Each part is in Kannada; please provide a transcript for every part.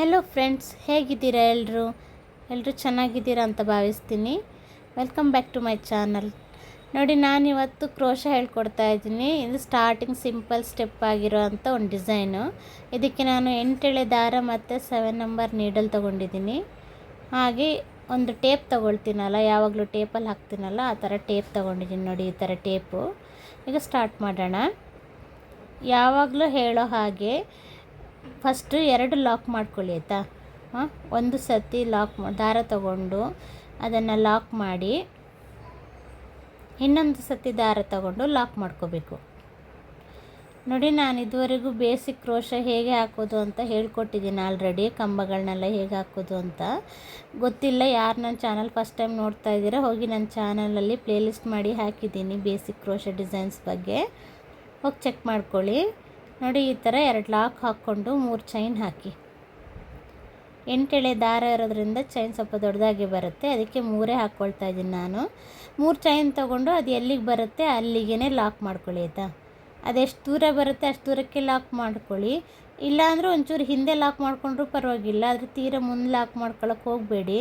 ಹೆಲೋ ಫ್ರೆಂಡ್ಸ್ ಹೇಗಿದ್ದೀರಾ ಎಲ್ಲರೂ ಎಲ್ಲರೂ ಚೆನ್ನಾಗಿದ್ದೀರಾ ಅಂತ ಭಾವಿಸ್ತೀನಿ. Welcome back to my channel ನೋಡಿ ನಾನು ಇವತ್ತು ಕ್ರೋಶ ಹೇಳ್ಕೊಡ್ತಾ ಇದ್ದೀನಿ. ಇದು ಸ್ಟಾರ್ಟಿಂಗ್ ಸಿಂಪಲ್ ಸ್ಟೆಪ್ ಆಗಿರೋ ಅಂಥ ಒಂದು ಡಿಸೈನು ಇದಕ್ಕೆ ನಾನು ಎಂಟೆಳೆ ದಾರ ಮತ್ತು ಸೆವೆನ್ ನಂಬರ್ ನೀಡಲ್ ತೊಗೊಂಡಿದ್ದೀನಿ. ಹಾಗೆ ಒಂದು ಟೇಪ್ ತೊಗೊಳ್ತೀನಲ್ಲ, ಯಾವಾಗಲೂ ಟೇಪಲ್ಲಿ ಹಾಕ್ತೀನಲ್ಲ, ಆ ಥರ ಟೇಪ್ ತೊಗೊಂಡಿದ್ದೀನಿ ನೋಡಿ, ಈ ಥರ ಟೇಪು ಈಗ ಸ್ಟಾರ್ಟ್ ಮಾಡೋಣ. ಯಾವಾಗಲೂ ಹೇಳೋ ಹಾಗೆ ಫಸ್ಟು ಎರಡು ಲಾಕ್ ಮಾಡ್ಕೊಳ್ಳಿ ಆಯಿತಾ? ಹಾಂ? ಒಂದು ಸತಿ ಲಾಕ್ ದಾರ ತಗೊಂಡು ಅದನ್ನು ಲಾಕ್ ಮಾಡಿ ಇನ್ನೊಂದು ಸತಿ ದಾರ ತಗೊಂಡು ಲಾಕ್ ಮಾಡ್ಕೋಬೇಕು. ನೋಡಿ ನಾನು ಇದುವರೆಗೂ ಬೇಸಿಕ್ ಕ್ರೋಶ ಹೇಗೆ ಹಾಕೋದು ಅಂತ ಹೇಳ್ಕೊಟ್ಟಿದ್ದೀನಿ ಆಲ್ರೆಡಿ, ಕಂಬಗಳನ್ನೆಲ್ಲ ಹೇಗೆ ಹಾಕೋದು ಅಂತ. ಗೊತ್ತಿಲ್ಲ ಯಾರು ನನ್ನ ಚಾನಲ್ ಫಸ್ಟ್ ಟೈಮ್ ನೋಡ್ತಾ ಇದ್ದೀರಾ, ಹೋಗಿ ನನ್ನ ಚಾನಲಲ್ಲಿ ಪ್ಲೇಲಿಸ್ಟ್ ಮಾಡಿ ಹಾಕಿದ್ದೀನಿ ಬೇಸಿಕ್ ಕ್ರೋಶ ಡಿಸೈನ್ಸ್ ಬಗ್ಗೆ. ಹೋಗಿ ಚೆಕ್ ಮಾಡ್ಕೊಳ್ಳಿ. ನೋಡಿ, ಈ ಥರ ಎರಡು ಲಾಕ್ ಹಾಕ್ಕೊಂಡು ಮೂರು ಚೈನ್ ಹಾಕಿ. ಎಂಟೆಳೆ ದಾರ ಇರೋದ್ರಿಂದ ಚೈನ್ ಸ್ವಲ್ಪ ದೊಡ್ಡದಾಗಿ ಬರುತ್ತೆ. ಅದಕ್ಕೆ ಮೂರೇ ಹಾಕ್ಕೊಳ್ತಾ ಇದ್ದೀನಿ ನಾನು. ಮೂರು ಚೈನ್ ತೊಗೊಂಡು ಅದು ಎಲ್ಲಿಗೆ ಬರುತ್ತೆ ಅಲ್ಲಿಗೆ ಲಾಕ್ ಮಾಡ್ಕೊಳ್ಳಿ, ಆಯಿತಾ? ಅದೆಷ್ಟು ದೂರ ಬರುತ್ತೆ ಅಷ್ಟು ದೂರಕ್ಕೆ ಲಾಕ್ ಮಾಡ್ಕೊಳ್ಳಿ. ಇಲ್ಲಾಂದರೆ ಒಂಚೂರು ಹಿಂದೆ ಲಾಕ್ ಮಾಡಿಕೊಂಡ್ರೂ ಪರವಾಗಿಲ್ಲ, ಆದರೆ ತೀರ ಮುಂದೆ ಲಾಕ್ ಮಾಡ್ಕೊಳ್ಳೋಕೆ ಹೋಗಬೇಡಿ.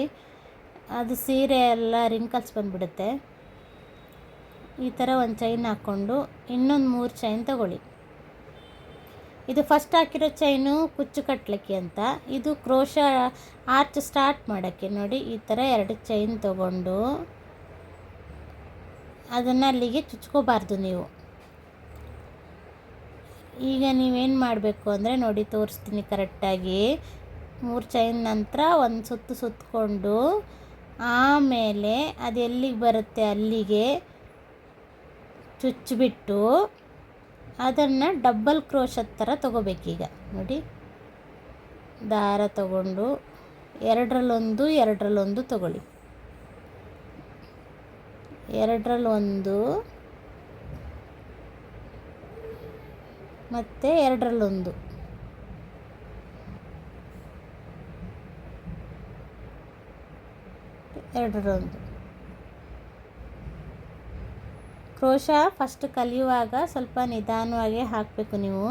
ಅದು ಸೀರೆ ಎಲ್ಲ ರಿಂಕಲ್ಸ್ ಬಂದುಬಿಡುತ್ತೆ. ಈ ಥರ ಒಂದು ಚೈನ್ ಹಾಕ್ಕೊಂಡು ಇನ್ನೊಂದು ಮೂರು ಚೈನ್ ತಗೊಳ್ಳಿ. ಇದು ಫಸ್ಟ್ ಹಾಕಿರೋ ಚೈನು ಕುಚ್ಚು ಕಟ್ಟಲಿಕ್ಕೆ ಅಂತ. ಇದು ಕ್ರೋಶ ಆರ್ಚ್ ಸ್ಟಾರ್ಟ್ ಮಾಡೋಕ್ಕೆ ನೋಡಿ, ಈ ಥರ ಎರಡು ಚೈನ್ ತಗೊಂಡು ಅದನ್ನು ಅಲ್ಲಿಗೆ ಚುಚ್ಕೋಬಾರ್ದು ನೀವು. ಈಗ ನೀವೇನು ಮಾಡಬೇಕು ಅಂದರೆ ನೋಡಿ, ತೋರಿಸ್ತೀನಿ ಕರೆಕ್ಟಾಗಿ ಮೂರು ಚೈನ್ ನಂತರ ಒಂದು ಸುತ್ತು ಸುತ್ತಕೊಂಡು ಆಮೇಲೆ ಅದು ಎಲ್ಲಿಗೆ ಬರುತ್ತೆ ಅಲ್ಲಿಗೆ ಚುಚ್ಚಿಬಿಟ್ಟು ಅದನ್ನು ಡಬ್ಬಲ್ ಕ್ರೋಶತ್ ಥರ ತೊಗೋಬೇಕೀಗ. ನೋಡಿ, ದಾರ ತಗೊಂಡು ಎರಡರಲ್ಲೊಂದು ಎರಡರಲ್ಲೊಂದು ತಗೊಳ್ಳಿ. ಎರಡರಲ್ಲೊಂದು, ಮತ್ತು ಎರಡರಲ್ಲೊಂದು. ಎರಡರಲ್ಲೊಂದು. ಕ್ರೋಶ ಫಸ್ಟ್ ಕಲಿಯುವಾಗ ಸ್ವಲ್ಪ ನಿಧಾನವಾಗಿ ಹಾಕಬೇಕು ನೀವು.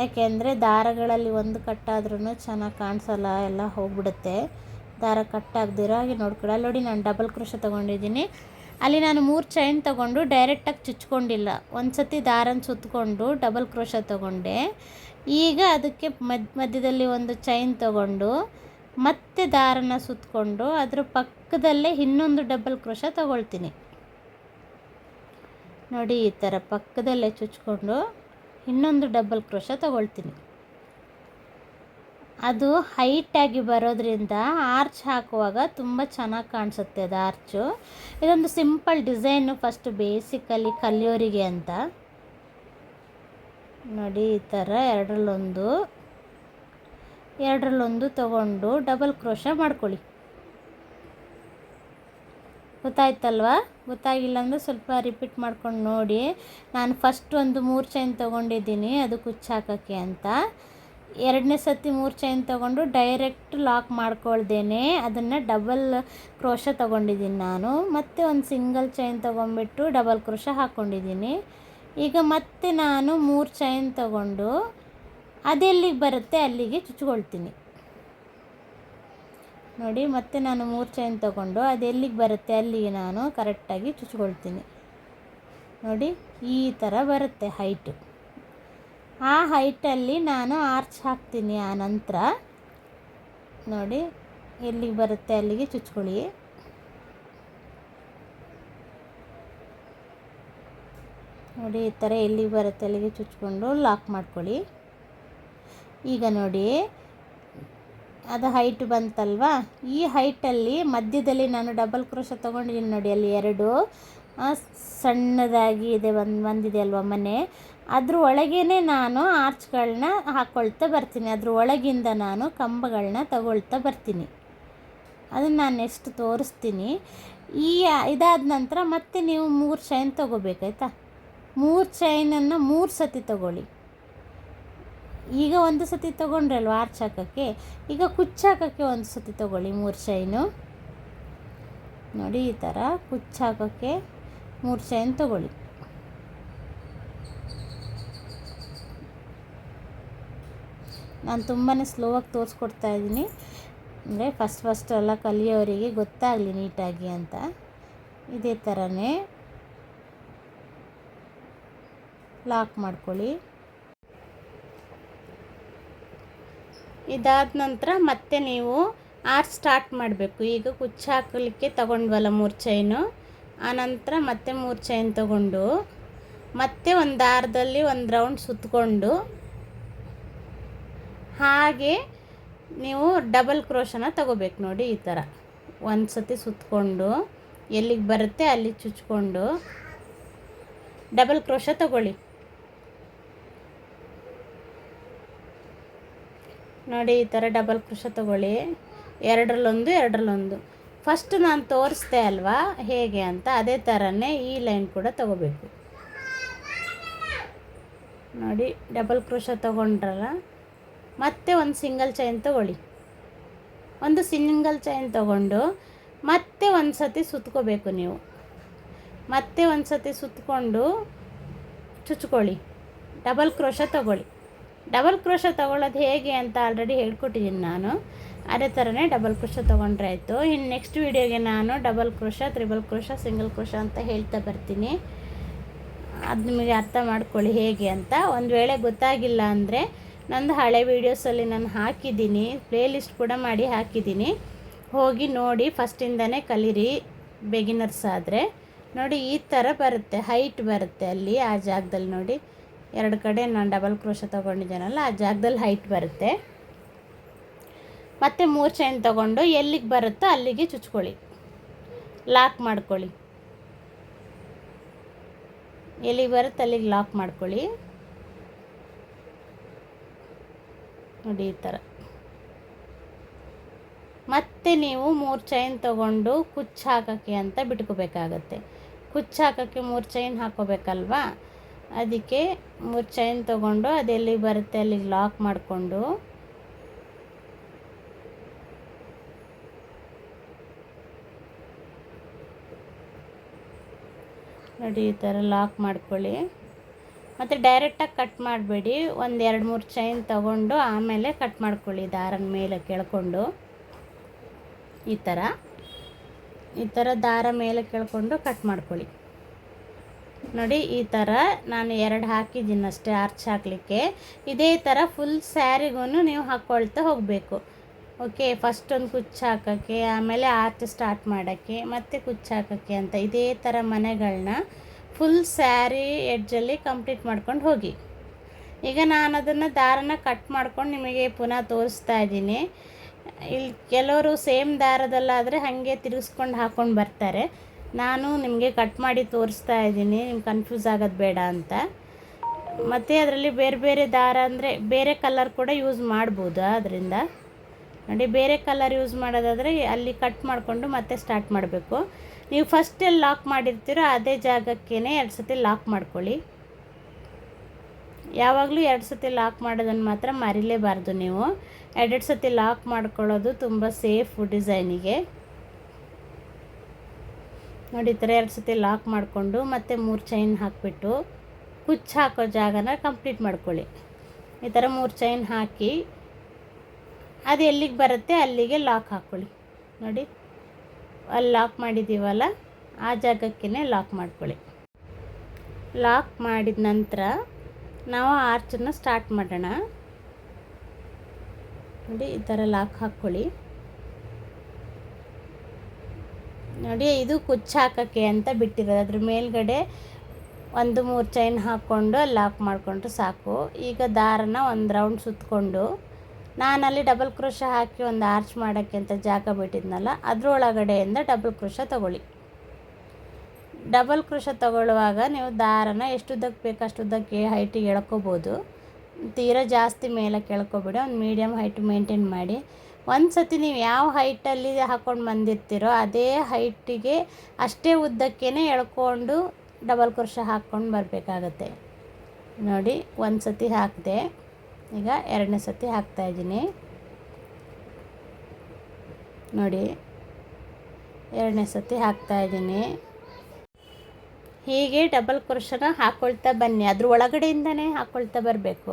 ಯಾಕೆಂದರೆ ದಾರಗಳಲ್ಲಿ ಒಂದು ಕಟ್ಟಾದ್ರೂ ಚೆನ್ನಾಗಿ ಕಾಣಿಸಲ್ಲ, ಎಲ್ಲ ಹೋಗ್ಬಿಡುತ್ತೆ. ದಾರ ಕಟ್ಟಾಗದಿರೋ ಹಾಗೆ ನೋಡ್ಕೊಳ್ಳಿ. ನೋಡಿ ನಾನು ಡಬಲ್ ಕ್ರೋಶ ತೊಗೊಂಡಿದ್ದೀನಿ. ಅಲ್ಲಿ ನಾನು ಮೂರು ಚೈನ್ ತೊಗೊಂಡು ಡೈರೆಕ್ಟಾಗಿ ಚುಚ್ಕೊಂಡಿಲ್ಲ. ಒಂದು ಸತಿ ದಾರನ ಸುತ್ತಕೊಂಡು ಡಬಲ್ ಕ್ರೋಶ ತೊಗೊಂಡೆ. ಈಗ ಅದಕ್ಕೆ ಮಧ್ಯ ಮಧ್ಯದಲ್ಲಿ ಒಂದು ಚೈನ್ ತೊಗೊಂಡು ಮತ್ತೆ ದಾರನ ಸುತ್ತಕೊಂಡು ಅದರ ಪಕ್ಕದಲ್ಲೇ ಇನ್ನೊಂದು ಡಬಲ್ ಕ್ರೋಶ ತೊಗೊಳ್ತೀನಿ. ನೋಡಿ, ಈ ಥರ ಪಕ್ಕದಲ್ಲೇ ಚುಚ್ಕೊಂಡು ಇನ್ನೊಂದು ಡಬಲ್ ಕ್ರೋಶ ತಗೊಳ್ತೀನಿ. ಅದು ಹೈಟಾಗಿ ಬರೋದ್ರಿಂದ ಆರ್ಚ್ ಹಾಕುವಾಗ ತುಂಬ ಚೆನ್ನಾಗಿ ಕಾಣಿಸುತ್ತೆ ಅದು ಆರ್ಚು ಇದೊಂದು ಸಿಂಪಲ್ ಡಿಸೈನು ಫಸ್ಟ್ ಬೇಸಿಕಲಿ ಕಲಿಯೋರಿಗೆ ಅಂತ. ನೋಡಿ, ಈ ಥರ ಎರಡರಲ್ಲೊಂದು ಎರಡರಲ್ಲೊಂದು ತಗೊಂಡು ಡಬಲ್ ಕ್ರೋಶ ಮಾಡ್ಕೊಳ್ಳಿ. ಗೊತ್ತಾಯ್ತಲ್ವಾ? ಗೊತ್ತಾಗಿಲ್ಲ ಅಂದರೆ ಸ್ವಲ್ಪ ರಿಪೀಟ್ ಮಾಡ್ಕೊಂಡು ನೋಡಿ. ನಾನು ಫಸ್ಟ್ ಒಂದು ಮೂರು ಚೈನ್ ತೊಗೊಂಡಿದ್ದೀನಿ, ಅದು ಕುಚ್ಚು ಹಾಕೋಕ್ಕೆ ಅಂತ. ಎರಡನೇ ಸತಿ ಮೂರು ಚೈನ್ ತೊಗೊಂಡು ಡೈರೆಕ್ಟ್ ಲಾಕ್ ಮಾಡ್ಕೊಳ್ದೇನೆ, ಅದನ್ನು ಡಬಲ್ ಕ್ರೋಶ ತೊಗೊಂಡಿದ್ದೀನಿ ನಾನು. ಮತ್ತು ಒಂದು ಸಿಂಗಲ್ ಚೈನ್ ತೊಗೊಂಡ್ಬಿಟ್ಟು ಡಬಲ್ ಕ್ರೋಶ ಹಾಕ್ಕೊಂಡಿದ್ದೀನಿ ಈಗ ಮತ್ತೆ ನಾನು ಮೂರು ಚೈನ್ ತೊಗೊಂಡು ಅದೆಲ್ಲಿಗೆ ಬರುತ್ತೆ ಅಲ್ಲಿಗೆ ಚುಚ್ಕೊಳ್ತೀನಿ. ನೋಡಿ, ಮತ್ತೆ ನಾನು ಮೂರು ಚೈನ್ ತಗೊಂಡು ಅದು ಎಲ್ಲಿಗೆ ಬರುತ್ತೆ ಅಲ್ಲಿಗೆ ನಾನು ಕರೆಕ್ಟಾಗಿ ಚುಚ್ಕೊಳ್ತೀನಿ. ನೋಡಿ, ಈ ಥರ ಬರುತ್ತೆ ಹೈಟು ಆ ಹೈಟಲ್ಲಿ ನಾನು ಆರ್ಚ್ ಹಾಕ್ತೀನಿ ಆ ನಂತರ. ನೋಡಿ, ಎಲ್ಲಿಗೆ ಬರುತ್ತೆ ಅಲ್ಲಿಗೆ ಚುಚ್ಕೊಳ್ಳಿ. ನೋಡಿ, ಈ ಥರ ಎಲ್ಲಿಗೆ ಬರುತ್ತೆ ಅಲ್ಲಿಗೆ ಚುಚ್ಕೊಂಡು ಲಾಕ್ ಮಾಡ್ಕೊಳ್ಳಿ. ಈಗ ನೋಡಿ ಅದು ಹೈಟ್ ಬಂತಲ್ವಾ? ಈ ಹೈಟಲ್ಲಿ ಮಧ್ಯದಲ್ಲಿ ನಾನು ಡಬಲ್ ಕ್ರೋಶ ತೊಗೊಂಡಿದ್ದೀನಿ ನೋಡಿ, ಅಲ್ಲಿ ಎರಡು. ಸಣ್ಣದಾಗಿ ಇದೆ, ಒಂದು ಬಂದಿದೆ ಅಲ್ವಾ ಮನೆ? ಅದ್ರ ಒಳಗೇ ನಾನು ಆರ್ಚ್ಗಳನ್ನ ಹಾಕ್ಕೊಳ್ತಾ ಬರ್ತೀನಿ. ಅದ್ರ ಒಳಗಿಂದ ನಾನು ಕಂಬಗಳನ್ನ ತಗೊಳ್ತಾ ಬರ್ತೀನಿ. ಅದನ್ನು ನಾನು ಎಷ್ಟು ತೋರಿಸ್ತೀನಿ. ಈ, ಇದಾದ ನಂತರ ಮತ್ತೆ ನೀವು ಮೂರು ಚೈನ್ ತೊಗೋಬೇಕಾಯ್ತಾ ಮೂರು ಚೈನನ್ನು ಮೂರು ಸತಿ ತೊಗೊಳ್ಳಿ. ಈಗ ಒಂದು ಸತಿ ತೊಗೊಂಡ್ರಲ್ವ ಆರ್ಚ್ ಹಾಕೋಕ್ಕೆ? ಈಗ ಕುಚ್ಚು ಹಾಕೋಕ್ಕೆ ಒಂದು ಸತಿ ತೊಗೊಳ್ಳಿ, ಮೂರು ಚೈನು ನೋಡಿ ಈ ಥರ ಕುಚ್ಚು ಹಾಕೋಕ್ಕೆ ಮೂರು ಚೈನ್ ತೊಗೊಳ್ಳಿ. ನಾನು ತುಂಬಾ ಸ್ಲೋವಾಗಿ ತೋರಿಸ್ಕೊಡ್ತಾ ಇದ್ದೀನಿ. ಅಂದರೆ ಫಸ್ಟ್ ಫಸ್ಟ್ ಎಲ್ಲ ಕಲಿಯೋರಿಗೆ ಗೊತ್ತಾಗಲಿ ನೀಟಾಗಿ ಅಂತ. ಇದೇ ಥರನೇ ಲಾಕ್ ಮಾಡ್ಕೊಳ್ಳಿ. ಇದಾದ ನಂತರ ಮತ್ತೆ ನೀವು ಆರ್ ಸ್ಟಾರ್ಟ್ ಮಾಡಬೇಕು. ಈಗ ಕುಚ್ಚು ಹಾಕಲಿಕ್ಕೆ ತಗೊಂಡ್ವಲ್ಲ ಮೂರು ಚೈನು ಆನಂತರ ಮತ್ತೆ ಮೂರು ಚೈನ್ ತಗೊಂಡು, ಮತ್ತೆ ಒಂದು ದಾರದಲ್ಲಿ ಒಂದು ರೌಂಡ್ ಸುತ್ತಕೊಂಡು ಹಾಗೆ ನೀವು ಡಬಲ್ ಕ್ರೋಶನ ತಗೋಬೇಕು ನೋಡಿ ಈ ಥರ ಒಂದು ಸತಿ ಸುತ್ತಕೊಂಡು ಎಲ್ಲಿಗೆ ಬರುತ್ತೆ ಅಲ್ಲಿ ಚುಚ್ಕೊಂಡು ಡಬಲ್ ಕ್ರೋಶ ತಗೊಳ್ಳಿ. ನೋಡಿ ಈ ಥರ ಡಬಲ್ ಕ್ರೋಶ ತಗೊಳ್ಳಿ. ಎರಡರಲ್ಲೊಂದು ಎರಡರಲ್ಲೊಂದು. ಫಸ್ಟ್ ನಾನು ತೋರಿಸ್ದೆ ಅಲ್ವಾ? ಹೇಗೆ ಅಂತ ಅದೇ ಥರನೇ ಈ ಲೈನ್ ಕೂಡ ತಗೋಬೇಕು. ನೋಡಿ ಡಬಲ್ ಕ್ರೋಶ ತೊಗೊಂಡ್ರಲ್ಲ? ಮತ್ತೆ ಒಂದು ಸಿಂಗಲ್ ಚೈನ್ ತಗೊಳ್ಳಿ. ಒಂದು ಸಿಂಗಲ್ ಚೈನ್ ತಗೊಂಡು ಮತ್ತೆ ಒಂದು ಸತಿ ಸುತ್ಕೋಬೇಕು ನೀವು. ಮತ್ತೆ ಒಂದು ಸತಿ ಸುತ್ತಕೊಂಡು ಚುಚ್ಕೊಳ್ಳಿ. ಡಬಲ್ ಕ್ರೋಶ ತಗೊಳ್ಳಿ. ಡಬಲ್ ಕ್ರೋಶ ತೊಗೊಳ್ಳೋದು ಹೇಗೆ ಅಂತ ಆಲ್ರೆಡಿ ಹೇಳ್ಕೊಟ್ಟಿದ್ದೀನಿ ನಾನು. ಅದೇ ಥರನೇ ಡಬಲ್ ಕ್ರೋಶ ತೊಗೊಂಡ್ರೆ ಆಯಿತು. ಇನ್ನು ನೆಕ್ಸ್ಟ್ ವೀಡಿಯೋಗೆ ನಾನು double crochet triple crochet single crochet ಅಂತ ಹೇಳ್ತಾ ಬರ್ತೀನಿ. ಅದು ನಿಮಗೆ ಅರ್ಥ ಮಾಡ್ಕೊಳ್ಳಿ ಹೇಗೆ ಅಂತ. ಒಂದು ವೇಳೆ ಗೊತ್ತಾಗಿಲ್ಲ ಅಂದರೆ ನಂದು ಹಳೆ ವೀಡಿಯೋಸಲ್ಲಿ ನಾನು ಹಾಕಿದ್ದೀನಿ. ಪ್ಲೇಲಿಸ್ಟ್ ಕೂಡ ಮಾಡಿ ಹಾಕಿದ್ದೀನಿ. ಹೋಗಿ ನೋಡಿ ಫಸ್ಟಿಂದನೇ ಕಲೀರಿ ಬೆಗಿನರ್ಸ್ ಆದರೆ. ನೋಡಿ, ಈ ಥರ ಬರುತ್ತೆ ಹೈಟ್ ಬರುತ್ತೆ ಅಲ್ಲಿ ಆ ಜಾಗದಲ್ಲಿ ನೋಡಿ. ಎರಡು ಕಡೆ ನಾನು ಡಬಲ್ ಕ್ರೋಶ ತೊಗೊಂಡಿದ್ದೇನಲ್ಲ, ಆ ಜಾಗದಲ್ಲಿ ಹೈಟ್ ಬರುತ್ತೆ. ಮತ್ತು ಮೂರು ಚೈನ್ ತೊಗೊಂಡು ಎಲ್ಲಿಗೆ ಬರುತ್ತೋ ಅಲ್ಲಿಗೆ ಚುಚ್ಕೊಳ್ಳಿ. ಲಾಕ್ ಮಾಡ್ಕೊಳ್ಳಿ. ಎಲ್ಲಿಗೆ ಬರುತ್ತೆ ಅಲ್ಲಿಗೆ ಲಾಕ್ ಮಾಡ್ಕೊಳ್ಳಿ. ನೋಡಿ ಈ ಥರ. ಮತ್ತೆ ನೀವು ಮೂರು ಚೈನ್ ತೊಗೊಂಡು ಕುಚ್ಚು ಹಾಕೋಕ್ಕೆ ಅಂತ ಬಿಟ್ಕೋಬೇಕಾಗತ್ತೆ. ಕುಚ್ಚು ಹಾಕೋಕ್ಕೆ ಮೂರು ಚೈನ್ ಹಾಕೋಬೇಕಲ್ವಾ? ಅದಕ್ಕೆ ಮೂರು ಚೈನ್ ತೊಗೊಂಡು ಅದೆಲ್ಲಿಗೆ ಬರುತ್ತೆ ಅಲ್ಲಿಗೆ ಲಾಕ್ ಮಾಡಿಕೊಂಡು. ನೋಡಿ ಈ ಥರ ಲಾಕ್ ಮಾಡ್ಕೊಳ್ಳಿ. ಮತ್ತು ಡೈರೆಕ್ಟಾಗಿ ಕಟ್ ಮಾಡಬೇಡಿ. ಒಂದು ಎರಡು ಮೂರು ಚೈನ್ ತೊಗೊಂಡು ಆಮೇಲೆ ಕಟ್ ಮಾಡ್ಕೊಳ್ಳಿ ದಾರನ ಮೇಲೆ ಕೆಳ್ಕೊಂಡು. ಈ ಥರ. ಈ ಥರ ದಾರ ಮೇಲೆ ಕೆಳ್ಕೊಂಡು ಕಟ್ ಮಾಡ್ಕೊಳ್ಳಿ. ನೋಡಿ, ಈ ಥರ ನಾನು ಎರಡು ಹಾಕಿದ್ದೀನಿ ಅಷ್ಟೇ ಆರ್ಚ್ ಹಾಕಲಿಕ್ಕೆ. ಇದೇ ಥರ ಫುಲ್ ಸ್ಯಾರಿಗೂ ನೀವು ಹಾಕ್ಕೊಳ್ತಾ ಹೋಗಬೇಕು. ಓಕೆ ಫಸ್ಟ್ ಒಂದು ಕುಚ್ಚು ಹಾಕೋಕ್ಕೆ, ಆಮೇಲೆ ಆರ್ಚ್ ಸ್ಟಾರ್ಟ್ ಮಾಡೋಕ್ಕೆ, ಮತ್ತೆ ಕುಚ್ಚು ಹಾಕೋಕ್ಕೆ ಅಂತ ಇದೇ ಥರ ಮನೆಗಳನ್ನ ಫುಲ್ ಸ್ಯಾರಿ ಎಡ್ಜಲ್ಲಿ ಕಂಪ್ಲೀಟ್ ಮಾಡ್ಕೊಂಡು ಹೋಗಿ. ಈಗ ನಾನು ಅದನ್ನು ದಾರನ ಕಟ್ ಮಾಡ್ಕೊಂಡು ನಿಮಗೆ ಪುನಃ ತೋರಿಸ್ತಾ ಇದ್ದೀನಿ. ಇಲ್ಲಿ ಕೆಲವರು ಸೇಮ್ ದಾರದಲ್ಲಾದರೆ ಹಾಗೆ ತಿರುಗಿಸ್ಕೊಂಡು ಹಾಕ್ಕೊಂಡು ಬರ್ತಾರೆ. ನಾನು ನಿಮಗೆ ಕಟ್ ಮಾಡಿ ತೋರಿಸ್ತಾ ಇದ್ದೀನಿ, ನಿಮ್ಗೆ ಕನ್ಫ್ಯೂಸ್ ಆಗೋದು ಬೇಡ ಅಂತ. ಮತ್ತು ಅದರಲ್ಲಿ ಬೇರೆ ಬೇರೆ ದಾರ ಅಂದರೆ ಬೇರೆ ಕಲರ್ ಕೂಡ ಯೂಸ್ ಮಾಡ್ಬೋದು ಅದರಿಂದ ನೋಡಿ, ಬೇರೆ ಕಲರ್ ಯೂಸ್ ಮಾಡೋದಾದರೆ ಅಲ್ಲಿ ಕಟ್ ಮಾಡಿಕೊಂಡು ಮತ್ತೆ ಸ್ಟಾರ್ಟ್ ಮಾಡಬೇಕು. ನೀವು ಫಸ್ಟ್ ಎಲ್ಲಿ ಲಾಕ್ ಮಾಡಿರ್ತೀರೋ ಅದೇ ಜಾಗಕ್ಕೇ ಎರಡು ಸತಿ ಲಾಕ್ ಮಾಡ್ಕೊಳ್ಳಿ. ಯಾವಾಗಲೂ ಎರಡು ಸತಿ ಲಾಕ್ ಮಾಡೋದನ್ನು ಮಾತ್ರ ಮರಿಲೇಬಾರ್ದು ನೀವು. ಎರಡೆರಡು ಸತಿ ಲಾಕ್ ಮಾಡ್ಕೊಳ್ಳೋದು ತುಂಬ ಸೇಫು ಡಿಸೈನಿಗೆ ನೋಡಿ ಈ ಥರ ಎರಡು ಸತಿ ಲಾಕ್ ಮಾಡಿಕೊಂಡು ಮತ್ತು ಮೂರು ಚೈನ್ ಹಾಕಿಬಿಟ್ಟು ಕುಚ್ಚು ಹಾಕೋ ಜಾಗನ ಕಂಪ್ಲೀಟ್ ಮಾಡ್ಕೊಳ್ಳಿ. ಈ ಥರ ಮೂರು ಚೈನ್ ಹಾಕಿ ಅದು ಎಲ್ಲಿಗೆ ಬರುತ್ತೆ ಅಲ್ಲಿಗೆ ಲಾಕ್ ಹಾಕ್ಕೊಳ್ಳಿ ನೋಡಿ, ಅಲ್ಲಿ ಲಾಕ್ ಮಾಡಿದ್ದೀವಲ್ಲ ಆ ಜಾಗಕ್ಕೇ ಲಾಕ್ ಮಾಡ್ಕೊಳ್ಳಿ. ಲಾಕ್ ಮಾಡಿದ ನಂತರ ನಾವು ಆರ್ಚನ್ನು ಸ್ಟಾರ್ಟ್ ಮಾಡೋಣ. ನೋಡಿ, ಈ ಥರ ಲಾಕ್ ಹಾಕ್ಕೊಳ್ಳಿ ನೋಡಿ, ಇದು ಕುಚ್ಚು ಹಾಕೋಕ್ಕೆ ಅಂತ ಬಿಟ್ಟಿರೋದು. ಅದ್ರ ಮೇಲ್ಗಡೆ ಒಂದು ಮೂರು ಚೈನ್ ಹಾಕ್ಕೊಂಡು ಲಾಕ್ ಮಾಡಿಕೊಂಡ್ರೆ ಸಾಕು. ಈಗ ದಾರನ ಒಂದು ರೌಂಡ್ ಸುತ್ತಕೊಂಡು ನಾನಲ್ಲಿ ಡಬಲ್ ಕ್ರೋಶ ಹಾಕಿ ಒಂದು ಆರ್ಚ್ ಮಾಡೋಕ್ಕೆ ಅಂತ ಜಾಗ ಬಿಟ್ಟಿದ್ನಲ್ಲ, ಅದರೊಳಗಡೆಯಿಂದ ಡಬಲ್ ಕ್ರೋಶ ತಗೊಳ್ಳಿ. ಡಬಲ್ ಕ್ರೋಶ ತಗೊಳ್ಳುವಾಗ ನೀವು ದಾರನ ಎಷ್ಟುದ್ದಕ್ಕೆ ಬೇಕು ಅಷ್ಟುದ್ದಕ್ಕೆ ಹೈಟಿಗೆ ಎಳ್ಕೊಬೋದು. ತೀರಾ ಜಾಸ್ತಿ ಮೇಲೆ ಕೆಳ್ಕೊಬೇಡಿ, ಒಂದು ಮೀಡಿಯಮ್ ಹೈಟ್ ಮೇಂಟೈನ್ ಮಾಡಿ. ಒಂದು ಸತಿ ನೀವು ಯಾವ ಹೈಟಲ್ಲಿ ಹಾಕ್ಕೊಂಡು ಬಂದಿರ್ತೀರೋ ಅದೇ ಹೈಟಿಗೆ ಅಷ್ಟೇ ಉದ್ದಕ್ಕೇ ಎಳ್ಕೊಂಡು ಡಬಲ್ ಕುರ್ಷ ಹಾಕ್ಕೊಂಡು ಬರಬೇಕಾಗತ್ತೆ. ನೋಡಿ ಒಂದು ಸತಿ ಹಾಕಿದೆ. ಈಗ ಎರಡನೇ ಸತಿ ಹಾಕ್ತಾಯಿದ್ದೀನಿ ನೋಡಿ, ಎರಡನೇ ಸತಿ ಹಾಕ್ತಾಯಿದ್ದೀನಿ ಹೀಗೆ ಡಬಲ್ ಕ್ರೋಶನ ಹಾಕ್ಕೊಳ್ತಾ ಬನ್ನಿ. ಅದ್ರ ಒಳಗಡೆಯಿಂದನೇ ಹಾಕ್ಕೊಳ್ತಾ ಬರಬೇಕು.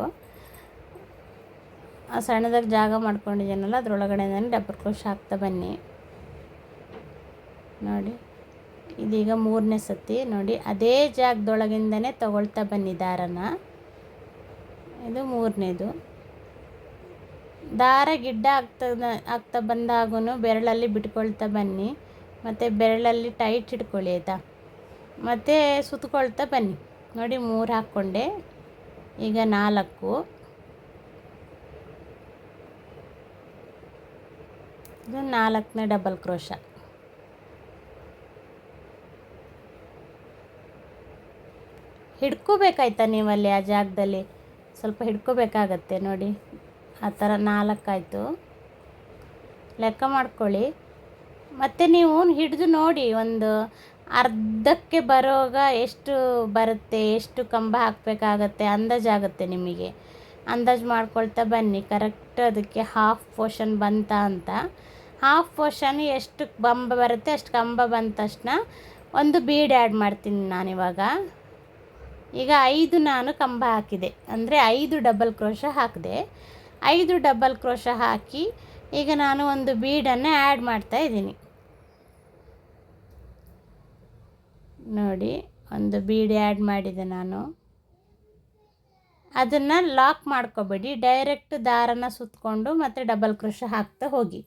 ಆ ಸಣ್ಣದಾಗಿ ಜಾಗ ಮಾಡ್ಕೊಂಡಿದ್ದೀನಲ್ಲ ನಾನು ಡಬ್ಬರ್ ಕ್ರೋಶ ಹಾಕ್ತಾ ಬನ್ನಿ. ನೋಡಿ, ಇದೀಗ ಮೂರನೇ ಸತಿ. ನೋಡಿ, ಅದೇ ಜಾಗದೊಳಗಿಂದನೇ ತಗೊಳ್ತಾ ಬನ್ನಿ ದಾರನ. ಇದು ಮೂರನೇದು. ದಾರ ಗಿಡ್ಡ ಆಗ್ತಾ ಆಗ್ತಾ ಬಂದಾಗೂ ಬೆರಳಲ್ಲಿ ಬಿಟ್ಕೊಳ್ತಾ ಬನ್ನಿ. ಮತ್ತು ಬೆರಳಲ್ಲಿ ಟೈಟ್ ಹಿಡ್ಕೊಳ್ಳಿ ಆಯಿತಾ? ಮತ್ತು ಸುತ್ತಕೊಳ್ತಾ ಬನ್ನಿ. ನೋಡಿ, ಮೂರು ಹಾಕ್ಕೊಂಡೆ. ಈಗ ನಾಲ್ಕು. ಇದು ನಾಲ್ಕನೇ ಡಬಲ್ ಕ್ರೋಶ ಹಿಡ್ಕೋಬೇಕಾಯ್ತಾ ನೀವಲ್ಲಿ ಆ ಜಾಗದಲ್ಲಿ? ಸ್ವಲ್ಪ ಹಿಡ್ಕೋಬೇಕಾಗತ್ತೆ ನೋಡಿ. ಆ ಥರ ನಾಲ್ಕಾಯಿತು. ಲೆಕ್ಕ ಮಾಡ್ಕೊಳ್ಳಿ. ಮತ್ತು ನೀವು ಹಿಡಿದು ನೋಡಿ, ಒಂದು ಅರ್ಧಕ್ಕೆ ಬರೋವಾಗ ಎಷ್ಟು ಬರುತ್ತೆ, ಎಷ್ಟು ಕಂಬ ಹಾಕಬೇಕಾಗತ್ತೆ ಅಂದಾಜಾಗುತ್ತೆ ನಿಮಗೆ. ಅಂದಾಜು ಮಾಡ್ಕೊಳ್ತಾ ಬನ್ನಿ. ಕರೆಕ್ಟ್ ಅದಕ್ಕೆ ಹಾಫ್ ಪೋರ್ಷನ್ ಬಂತ ಅಂತ. ಹಾಫ್ ಪೋರ್ಷನ್ ಎಷ್ಟು ಕಂಬ ಬರುತ್ತೆ, ಅಷ್ಟು ಕಂಬ ಬಂದ ತಕ್ಷಣ ಒಂದು ಬೀಡ್ ಆ್ಯಡ್ ಮಾಡ್ತೀನಿ ನಾನಿವಾಗ ಈಗ ಐದು ನಾನು ಕಂಬ ಹಾಕಿದೆ. ಅಂದರೆ ಐದು ಡಬಲ್ ಕ್ರೋಶ ಹಾಕಿದೆ. ಐದು ಡಬಲ್ ಕ್ರೋಶ ಹಾಕಿ ಈಗ ನಾನು ಒಂದು ಬೀಡನ್ನು ಆ್ಯಡ್ ಮಾಡ್ತಾ ಇದ್ದೀನಿ. ನೋಡಿ, ಒಂದು ಬೀಡ್ ಆ್ಯಡ್ ಮಾಡಿದೆ ನಾನು. ಅದನ್ನು ಲಾಕ್ ಮಾಡ್ಕೋಬೇಡಿ. ಡೈರೆಕ್ಟ್ ದಾರನ ಸುತ್ತಕೊಂಡು ಮತ್ತು ಡಬಲ್ ಕ್ರೋಶ ಹಾಕ್ತಾ ಹೋಗಿ.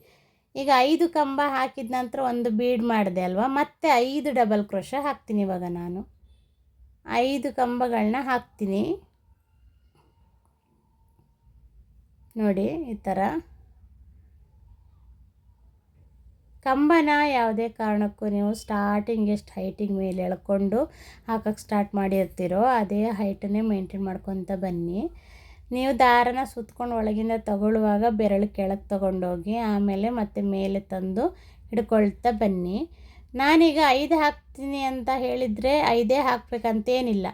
ಈಗ ಐದು ಕಂಬ ಹಾಕಿದ ನಂತರ ಒಂದು ಬೀಡ್ ಮಾಡಿದೆ ಅಲ್ವಾ? ಮತ್ತೆ ಐದು ಡಬಲ್ ಕ್ರೋಶ ಹಾಕ್ತೀನಿ ಇವಾಗ ನಾನು. ಐದು ಕಂಬಗಳನ್ನ ಹಾಕ್ತೀನಿ. ನೋಡಿ, ಈ ಥರ ಕಂಬನ ಯಾವುದೇ ಕಾರಣಕ್ಕೂ ನೀವು ಸ್ಟಾರ್ಟಿಂಗ್ ಎಷ್ಟು ಹೈಟಿಂಗ್ ಮೇಲೆ ಎಳ್ಕೊಂಡು ಹಾಕಕ್ಕೆ ಸ್ಟಾರ್ಟ್ ಮಾಡಿರ್ತೀರೋ, ಅದೇ ಹೈಟನ್ನೇ ಮೇಂಟೈನ್ ಮಾಡ್ಕೊತ ಬನ್ನಿ. ನೀವು ದಾರನ ಸುತ್ಕೊಂಡು ಒಳಗಿಂದ ತಗೊಳ್ಳುವಾಗ ಬೆರಳು ಕೆಳಗೆ ತಗೊಂಡೋಗಿ ಆಮೇಲೆ ಮತ್ತೆ ಮೇಲೆ ತಂದು ಹಿಡ್ಕೊಳ್ತಾ ಬನ್ನಿ. ನಾನೀಗ ಐದು ಹಾಕ್ತೀನಿ ಅಂತ ಹೇಳಿದರೆ ಐದೇ ಹಾಕ್ಬೇಕಂತೇನಿಲ್ಲ.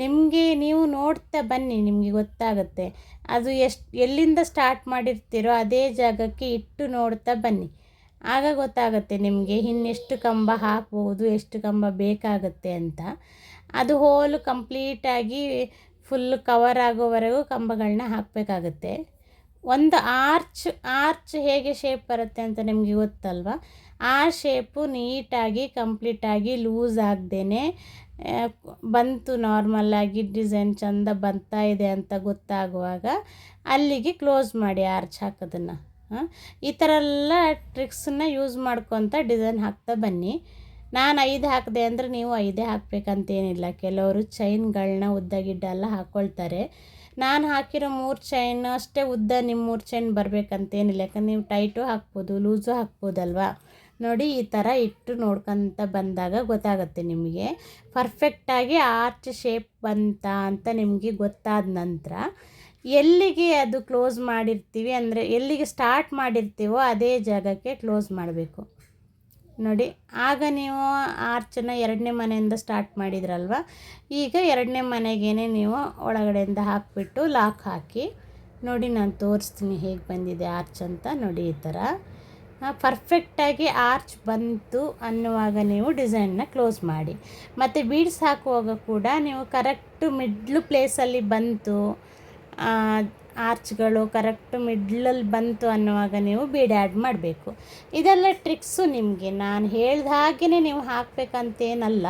ನಿಮಗೆ ನೀವು ನೋಡ್ತಾ ಬನ್ನಿ, ನಿಮಗೆ ಗೊತ್ತಾಗುತ್ತೆ. ಅದು ಎಷ್ಟು, ಎಲ್ಲಿಂದ ಸ್ಟಾರ್ಟ್ ಮಾಡಿರ್ತೀರೋ ಅದೇ ಜಾಗಕ್ಕೆ ಇಟ್ಟು ನೋಡ್ತಾ ಬನ್ನಿ. ಆಗ ಗೊತ್ತಾಗುತ್ತೆ ನಿಮಗೆ ಇನ್ನೆಷ್ಟು ಕಂಬ ಹಾಕ್ಬೋದು, ಎಷ್ಟು ಕಂಬ ಬೇಕಾಗುತ್ತೆ ಅಂತ. ಅದು ಹೋಲು ಕಂಪ್ಲೀಟಾಗಿ ಫುಲ್ ಕವರ್ ಆಗೋವರೆಗೂ ಕಂಬಗಳನ್ನ ಹಾಕಬೇಕಾಗುತ್ತೆ. ಒಂದು ಆರ್ಚ್ ಆರ್ಚ್ ಹೇಗೆ ಶೇಪ್ ಬರುತ್ತೆ ಅಂತ ನಿಮಗೆ ಗೊತ್ತಲ್ವ? ಆ ಶೇಪು ನೀಟಾಗಿ ಕಂಪ್ಲೀಟಾಗಿ ಲೂಸ್ ಆಗದೇ ಬಂತು ನಾರ್ಮಲ್ಲಾಗಿ ಡಿಸೈನ್ ಚೆಂದ ಬರ್ತಾ ಇದೆ ಅಂತ ಗೊತ್ತಾಗುವಾಗ ಅಲ್ಲಿಗೆ ಕ್ಲೋಸ್ ಮಾಡಿ ಆರ್ಚ್ ಹಾಕೋದನ್ನು ಈ ಥರ ಎಲ್ಲ ಟ್ರಿಕ್ಸನ್ನ ಯೂಸ್ ಮಾಡ್ಕೊತ ಡಿಸೈನ್ ಹಾಕ್ತಾ ಬನ್ನಿ. ನಾನು ಐದು ಹಾಕಿದೆ ಅಂದರೆ ನೀವು ಐದೇ ಹಾಕಬೇಕಂತೇನಿಲ್ಲ. ಕೆಲವರು ಚೈನ್ಗಳನ್ನ ಉದ್ದ ಗಿಡ್ಡ ಎಲ್ಲ ಹಾಕ್ಕೊಳ್ತಾರೆ ನಾನು ಹಾಕಿರೋ ಮೂರು ಚೈನ್ ಅಷ್ಟೇ ಉದ್ದ ನಿಮ್ಮ ಮೂರು ಚೈನ್ ಬರಬೇಕಂತೇನಿಲ್ಲ. ಯಾಕಂದ್ರೆ ನೀವು ಟೈಟು ಹಾಕ್ಬೋದು ಲೂಸು ಹಾಕ್ಬೋದಲ್ವಾ? ನೋಡಿ, ಈ ಥರ ಇಟ್ಟು ನೋಡ್ಕೊತ ಬಂದಾಗ ಗೊತ್ತಾಗುತ್ತೆ ನಿಮಗೆ. ಪರ್ಫೆಕ್ಟಾಗಿ ಆರ್ಚ್ ಶೇಪ್ ಬಂತ ಅಂತ ನಿಮಗೆ ಗೊತ್ತಾದ ನಂತರ ಎಲ್ಲಿಗೆ ಅದು ಕ್ಲೋಸ್ ಮಾಡಿರ್ತೀವಿ ಅಂದರೆ ಎಲ್ಲಿಗೆ ಸ್ಟಾರ್ಟ್ ಮಾಡಿರ್ತೀವೋ ಅದೇ ಜಾಗಕ್ಕೆ ಕ್ಲೋಸ್ ಮಾಡಬೇಕು. ನೋಡಿ, ಆಗ ನೀವು ಆರ್ಚನ್ನ ಎರಡನೇ ಮನೆಯಿಂದ ಸ್ಟಾರ್ಟ್ ಮಾಡಿದ್ರಲ್ವ? ಈಗ ಎರಡನೇ ಮನೆಗೇ ನೀವು ಒಳಗಡೆಯಿಂದ ಹಾಕಿಬಿಟ್ಟು ಲಾಕ್ ಹಾಕಿ, ನೋಡಿ ನಾನು ತೋರಿಸ್ತೀನಿ ಹೇಗೆ ಬಂದಿದೆ ಆರ್ಚ್ ಅಂತ ನೋಡಿ ಈ ಥರ ಪರ್ಫೆಕ್ಟಾಗಿ ಆರ್ಚ್ ಬಂತು ಅನ್ನುವಾಗ ನೀವು ಡಿಸೈನ್ನ ಕ್ಲೋಸ್ ಮಾಡಿ. ಮತ್ತು ಬೀಡ್ಸ್ ಹಾಕುವಾಗ ಕೂಡ ನೀವು ಕರೆಕ್ಟು ಮಿಡ್ಲು ಪ್ಲೇಸಲ್ಲಿ ಬಂತು. ಆರ್ಚ್ಗಳು ಕರೆಕ್ಟ್ ಮಿಡ್ಲಲ್ಲಿ ಬಂತು ಅನ್ನುವಾಗ ನೀವು ಬೀಡ್ ಆ್ಯಡ್ ಮಾಡಬೇಕು. ಇದೆಲ್ಲ ಟ್ರಿಕ್ಸು ನಿಮಗೆ. ನಾನು ಹೇಳ್ದ ಹಾಗೆಯೇ ನೀವು ಹಾಕಬೇಕಂತೇನಲ್ಲ.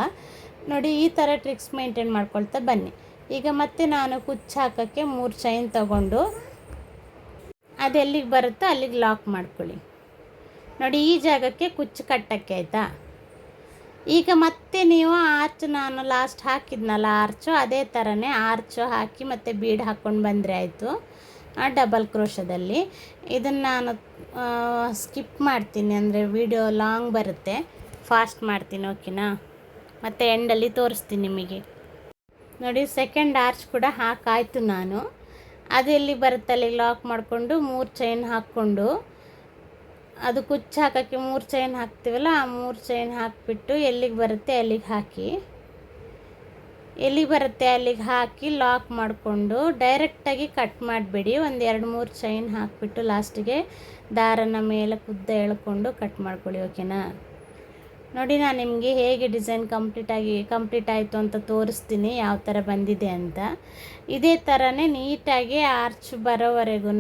ನೋಡಿ, ಈ ಥರ ಟ್ರಿಕ್ಸ್ ಮೇಂಟೈನ್ ಮಾಡ್ಕೊಳ್ತಾ ಬನ್ನಿ. ಈಗ ಮತ್ತೆ ನಾನು ಕುಚ್ಚು ಹಾಕೋಕ್ಕೆ ಮೂರು ಚೈನ್ ತಗೊಂಡು ಅದೆಲ್ಲಿಗೆ ಬರುತ್ತೋ ಅಲ್ಲಿಗೆ ಲಾಕ್ ಮಾಡ್ಕೊಳ್ಳಿ. ನೋಡಿ, ಈ ಜಾಗಕ್ಕೆ ಕುಚ್ಚು ಕಟ್ಟಕ್ಕೆ ಆಯಿತಾ? ಈಗ ಮತ್ತೆ ನೀವು ಆರ್ಚ್ ನಾನು ಲಾಸ್ಟ್ ಹಾಕಿದ್ನಲ್ಲ ಆರ್ಚು ಅದೇ ಥರನೇ ಆರ್ಚು ಹಾಕಿ ಮತ್ತು ಬೀಡ್ ಹಾಕ್ಕೊಂಡು ಬಂದರೆ ಆಯಿತು. ಡಬಲ್ ಕ್ರೋಶದಲ್ಲಿ ಇದನ್ನು ನಾನು ಸ್ಕಿಪ್ ಮಾಡ್ತೀನಿ ಅಂದರೆ ವಿಡಿಯೋ ಲಾಂಗ್ ಬರುತ್ತೆ. ಫಾಸ್ಟ್ ಮಾಡ್ತೀನಿ ಓಕೆನಾ ಮತ್ತು ಎಂಡಲ್ಲಿ ತೋರಿಸ್ತೀನಿ ನಿಮಗೆ. ನೋಡಿ ಸೆಕೆಂಡ್ ಆರ್ಚ್ ಕೂಡ ಹಾಕಾಯಿತು ನಾನು. ಅದು ಎಲ್ಲಿ ಬರುತ್ತೆ ಅಲ್ಲಿ ಲಾಕ್ ಮಾಡಿಕೊಂಡು ಮೂರು ಚೈನ್ ಹಾಕ್ಕೊಂಡು ಅದು ಕುಚ್ಚು ಹಾಕೋಕ್ಕೆ ಮೂರು ಚೈನ್ ಹಾಕ್ತೀವಲ್ಲ, ಆ ಮೂರು ಚೈನ್ ಹಾಕಿಬಿಟ್ಟು ಎಲ್ಲಿಗೆ ಬರುತ್ತೆ ಅಲ್ಲಿಗೆ ಹಾಕಿ. ಎಲ್ಲಿಗೆ ಬರುತ್ತೆ ಅಲ್ಲಿಗೆ ಹಾಕಿ ಲಾಕ್ ಮಾಡಿಕೊಂಡು ಡೈರೆಕ್ಟಾಗಿ ಕಟ್ ಮಾಡಿಬಿಡಿ. ಒಂದು ಎರಡು ಮೂರು ಚೈನ್ ಹಾಕಿಬಿಟ್ಟು ಲಾಸ್ಟಿಗೆ ದಾರನ ಮೇಲೆ ಕುದ್ದ ಎಳ್ಕೊಂಡು ಕಟ್ ಮಾಡ್ಕೊಳ್ಳಿ ಓಕೆನಾ ನೋಡಿ ನಾನು ನಿಮಗೆ ಹೇಗೆ ಡಿಸೈನ್ ಕಂಪ್ಲೀಟಾಗಿ ಕಂಪ್ಲೀಟ್ ಆಯಿತು ಅಂತ ತೋರಿಸ್ತೀನಿ ಯಾವ ಥರ ಬಂದಿದೆ ಅಂತ. ಇದೇ ಥರನೇ ನೀಟಾಗಿ ಆರ್ಚ್ ಬರೋವರೆಗೂ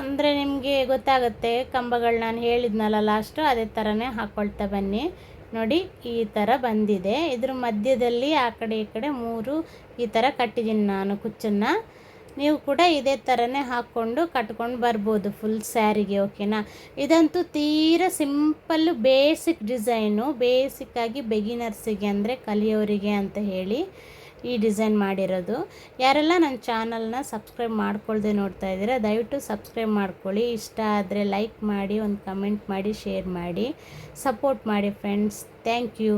ಅಂದರೆ ನಿಮಗೆ ಗೊತ್ತಾಗುತ್ತೆ, ಕಂಬಗಳು ನಾನು ಹೇಳಿದ್ನಲ್ಲ ಲಾಸ್ಟು ಅದೇ ಥರನೇ ಹಾಕ್ಕೊಳ್ತಾ ಬನ್ನಿ. ನೋಡಿ, ಈ ಥರ ಬಂದಿದೆ. ಇದ್ರ ಮಧ್ಯದಲ್ಲಿ ಆ ಕಡೆ ಈ ಕಡೆ ಮೂರು ಈ ಥರ ಕಟ್ಟಿದ್ದೀನಿ ನಾನು ಕುಚ್ಚನ್ನು. ನೀವು ಕೂಡ ಇದೇ ಥರನೇ ಹಾಕ್ಕೊಂಡು ಕಟ್ಕೊಂಡು ಬರ್ಬೋದು ಫುಲ್ ಸ್ಯಾರಿಗೆ ಓಕೆನಾ ಇದಂತೂ ತೀರ ಸಿಂಪಲ್ಲು ಬೇಸಿಕ್ ಡಿಸೈನು ಬೇಸಿಕ್ಕಾಗಿ ಬೆಗಿನರ್ಸಿಗೆ ಅಂದರೆ ಕಲಿಯೋರಿಗೆ ಅಂತ ಹೇಳಿ. ಈ ಡಿಸೈನ್ ಮಾಡಿರೋದು. ಯಾರೆಲ್ಲ ನನ್ನ ಚಾನಲ್ನ ಸಬ್ಸ್ಕ್ರೈಬ್ ಮಾಡ್ಕೊಳ್ದೆ ನೋಡ್ತಾ ಇದ್ದೀರಾ, ದಯವಿಟ್ಟು ಸಬ್ಸ್ಕ್ರೈಬ್ ಮಾಡ್ಕೊಳ್ಳಿ. ಇಷ್ಟ ಆದರೆ ಲೈಕ್ ಮಾಡಿ, ಒಂದು ಕಮೆಂಟ್ ಮಾಡಿ, ಶೇರ್ ಮಾಡಿ. ಸಪೋರ್ಟ್ ಮಾಡಿ ಫ್ರೆಂಡ್ಸ್. Thank you.